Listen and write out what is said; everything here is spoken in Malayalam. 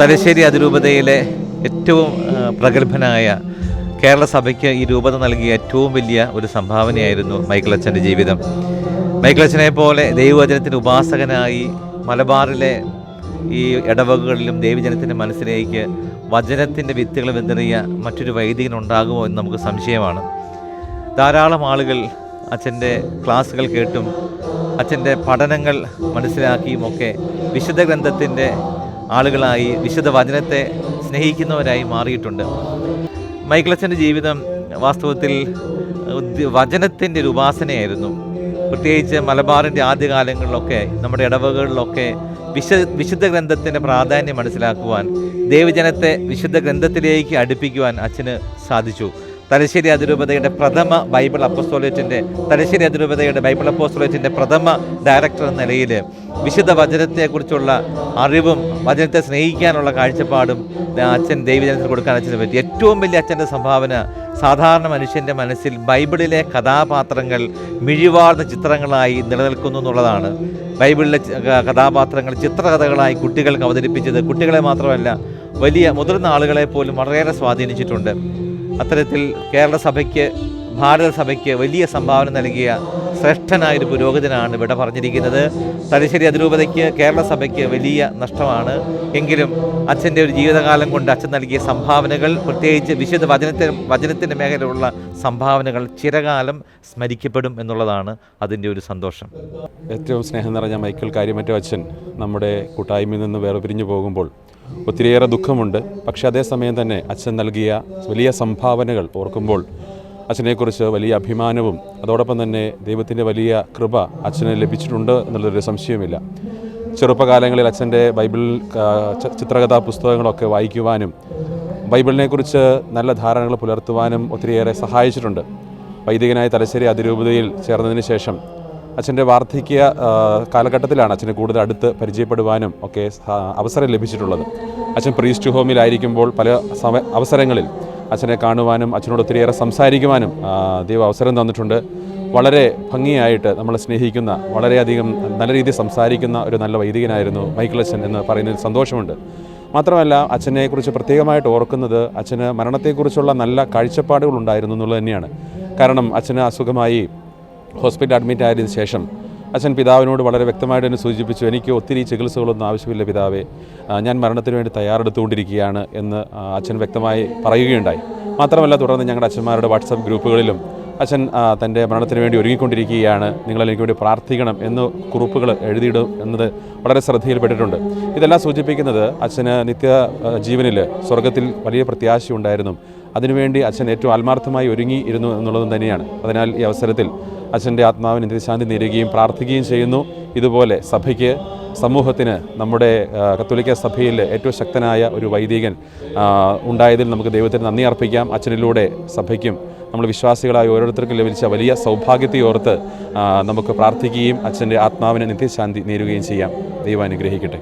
തലശ്ശേരി അതിരൂപതയിലെ ഏറ്റവും പ്രഗത്ഭനായ കേരള സഭയ്ക്ക് ഈ രൂപത നൽകിയ ഏറ്റവും വലിയ ഒരു സംഭാവനയായിരുന്നു മൈക്കിൾ അച്ഛന്റെ ജീവിതം. മൈക്കിൾ അച്ഛനെ പോലെ ദൈവവചനത്തിന്റെ ഉപാസകനായി മലബാറിലെ ഈ ഇടവകകളിലും ദൈവജനത്തിന്റെ മനസ്സിലേക്ക് വചനത്തിന്റെ വിത്തുകൾ വിതറിയ മറ്റൊരു വൈദികൻ ഉണ്ടാകുമോ എന്ന് നമുക്ക് സംശയമാണ്. ധാരാളം ആളുകൾ അച്ഛന്റെ ക്ലാസ്സുകൾ കേട്ടും അച്ഛന്റെ പഠനങ്ങൾ മനസ്സിലാക്കിയുമൊക്കെ വിശുദ്ധ ഗ്രന്ഥത്തിന്റെ ആളുകളായി വിശുദ്ധ വചനത്തെ സ്നേഹിക്കുന്നവരായി മാറിയിട്ടുണ്ട്. മൈക്കിളച്ചന്റെ ജീവിതം വാസ്തവത്തിൽ വചനത്തിന്റെ ഒരു ഉപാസനയായിരുന്നു. പ്രത്യേകിച്ച് മലബാറിന്റെ ആദ്യകാലങ്ങളിലൊക്കെ നമ്മുടെ ഇടവകളിലൊക്കെ വിശ വിശുദ്ധ ഗ്രന്ഥത്തിന്റെ പ്രാധാന്യം മനസ്സിലാക്കുവാൻ ദേവജനത്തെ വിശുദ്ധ ഗ്രന്ഥത്തിലേക്ക് അടുപ്പിക്കുവാൻ അച്ഛന് സാധിച്ചു. തലശ്ശേരി അതിരൂപതയുടെ പ്രഥമ ബൈബിൾ അപ്പസ്തോലേറ്റിന്റെ തലശ്ശേരി അതിരൂപതയുടെ ബൈബിൾ അപ്പസ്തോലേറ്റിന്റെ പ്രഥമ ഡയറക്ടർ എന്ന നിലയിൽ വിശുദ്ധ വചനത്തെക്കുറിച്ചുള്ള അറിവും വചനത്തെ സ്നേഹിക്കാനുള്ള കാഴ്ചപ്പാടും അച്ഛൻ ദൈവജനത്തിന് കൊടുക്കാൻ അച്ഛന് പറ്റി. ഏറ്റവും വലിയ അച്ഛന്റെ സംഭാവന സാധാരണ മനുഷ്യന്റെ മനസ്സിൽ ബൈബിളിലെ കഥാപാത്രങ്ങൾ മിഴിവാർന്ന ചിത്രങ്ങളായി നിലനിൽക്കുന്നു എന്നുള്ളതാണ്. ബൈബിളിലെ കഥാപാത്രങ്ങൾ ചിത്രകഥകളായി കുട്ടികൾക്ക് അവതരിപ്പിച്ചത് കുട്ടികളെ മാത്രമല്ല വലിയ മുതിർന്ന ആളുകളെ പോലും വളരെയേറെ സ്വാധീനിച്ചിട്ടുണ്ട്. അത്തരത്തിൽ കേരള സഭയ്ക്ക് ഭാരത സഭയ്ക്ക് വലിയ സംഭാവന നൽകിയ ശ്രേഷ്ഠനായൊരു പുരോഗതിനാണ് ഇവിടെ പറഞ്ഞിരിക്കുന്നത്. തലശ്ശേരി അതിരൂപതയ്ക്ക് കേരള സഭയ്ക്ക് വലിയ നഷ്ടമാണ്. എങ്കിലും അച്ഛന്റെ ഒരു ജീവിതകാലം കൊണ്ട് അച്ഛൻ നൽകിയ സംഭാവനകൾ പ്രത്യേകിച്ച് വിശുദ്ധ വചനത്തിന് വചനത്തിന്റെ മേഖലയിലുള്ള സംഭാവനകൾ ചിരകാലം സ്മരിക്കപ്പെടും എന്നുള്ളതാണ് അതിന്റെ ഒരു സന്തോഷം. ഏറ്റവും സ്നേഹം നിറഞ്ഞ മൈക്കിൾ കാര്യമറ്റോ അച്ഛൻ നമ്മുടെ കൂട്ടായ്മയിൽ നിന്ന് വേർപിരിഞ്ഞു പോകുമ്പോൾ ഒത്തിരിയേറെ ദുഃഖമുണ്ട്. പക്ഷേ അതേസമയം തന്നെ അച്ഛൻ നൽകിയ വലിയ സംഭാവനകൾ ഓർക്കുമ്പോൾ അച്ഛനെക്കുറിച്ച് വലിയ അഭിമാനവും അതോടൊപ്പം തന്നെ ദൈവത്തിന്റെ വലിയ കൃപ അച്ഛന് ലഭിച്ചിട്ടുണ്ട് എന്നുള്ളൊരു സംശയവുമില്ല. ചെറുപ്പകാലങ്ങളിൽ അച്ഛന്റെ ബൈബിൾ ചിത്രകഥാ പുസ്തകങ്ങളൊക്കെ വായിക്കുവാനും ബൈബിളിനെക്കുറിച്ച് നല്ല ധാരണകൾ പുലർത്തുവാനും ഒത്തിരിയേറെ സഹായിച്ചിട്ടുണ്ട്. വൈദികനായ തലശ്ശേരി അതിരൂപതയിൽ ചേർന്നതിന് ശേഷം അച്ഛന്റെ വാർദ്ധക്യ കാലഘട്ടത്തിലാണ് അച്ഛനെ കൂടുതൽ അടുത്ത് പരിചയപ്പെടുവാനും ഒക്കെ അവസരം ലഭിച്ചിട്ടുള്ളത്. അച്ഛൻ പ്രീസ്റ്റ് ഹോമിലായിരിക്കുമ്പോൾ പല സമ അവസരങ്ങളിൽ അച്ഛനെ കാണുവാനും അച്ഛനോട് ഒത്തിരിയേറെ സംസാരിക്കുവാനും ദൈവം അവസരം തന്നിട്ടുണ്ട്. വളരെ ഭംഗിയായിട്ട് നമ്മളെ സ്നേഹിക്കുന്ന വളരെയധികം നല്ല രീതിയിൽ സംസാരിക്കുന്ന ഒരു നല്ല വൈദികനായിരുന്നു മൈക്കിൾ അച്ഛൻ എന്ന് പറയുന്നതിൽ സന്തോഷമുണ്ട്. മാത്രമല്ല അച്ഛനെക്കുറിച്ച് പ്രത്യേകമായിട്ട് ഓർക്കുന്നത് അച്ഛന് മരണത്തെക്കുറിച്ചുള്ള നല്ല കാഴ്ചപ്പാടുകൾ ഉണ്ടായിരുന്നു എന്നുള്ളത് തന്നെയാണ്. കാരണം അച്ഛന് അസുഖമായി ഹോസ്പിറ്റൽ അഡ്മിറ്റ് ആയതിനു ശേഷം അച്ഛൻ പിതാവിനോട് വളരെ വ്യക്തമായിട്ട് തന്നെ സൂചിപ്പിച്ചു എനിക്ക് ഒത്തിരി ചികിത്സകളൊന്നും ആവശ്യമില്ല പിതാവേ. ഞാൻ മരണത്തിന് വേണ്ടി തയ്യാറെടുത്തുകൊണ്ടിരിക്കുകയാണ് എന്ന് അച്ഛൻ വ്യക്തമായി പറയുകയുണ്ടായി. മാത്രമല്ല തുടർന്ന് ഞങ്ങളുടെ അച്ഛന്മാരുടെ വാട്സപ്പ് ഗ്രൂപ്പുകളിലും അച്ഛൻ തന്റെ മരണത്തിന് വേണ്ടി ഒരുങ്ങിക്കൊണ്ടിരിക്കുകയാണ്. നിങ്ങൾ എനിക്ക് വേണ്ടി പ്രാർത്ഥിക്കണം എന്ന് കുറിപ്പുകൾ എഴുതിയിടും എന്നത് വളരെ ശ്രദ്ധയിൽപ്പെട്ടിട്ടുണ്ട്. ഇതെല്ലാം സൂചിപ്പിക്കുന്നത് അച്ഛന് നിത്യ ജീവനിൽ സ്വർഗത്തിൽ വലിയ പ്രത്യാശയുണ്ടായിരുന്നു. അതിനുവേണ്ടി അച്ഛൻ ഏറ്റവും ആത്മാർത്ഥമായി ഒരുങ്ങിയിരുന്നു എന്നുള്ളതും തന്നെയാണ്. അതിനാൽ ഈ അവസരത്തിൽ അച്ഛന്റെ ആത്മാവിന് നിത്യശാന്തി നേരുകയും പ്രാർത്ഥിക്കുകയും ചെയ്യുന്നു. ഇതുപോലെ സഭയ്ക്ക് സമൂഹത്തിന് നമ്മുടെ കത്തോലിക്ക സഭയിൽ ഏറ്റവും ശക്തനായ ഒരു വൈദികൻ ഉണ്ടായതിൽ നമുക്ക് ദൈവത്തിന് നന്ദി അർപ്പിക്കാം. അച്ഛനിലൂടെ സഭയ്ക്കും നമ്മൾ വിശ്വാസികളായ ഓരോരുത്തർക്കും ലഭിച്ച വലിയ സൗഭാഗ്യത്തെ ഓർത്ത് നമുക്ക് പ്രാർത്ഥിക്കുകയും അച്ഛന്റെ ആത്മാവിന് നിത്യശാന്തി നേരുകയും ചെയ്യാം. ദൈവം അനുഗ്രഹിക്കട്ടെ.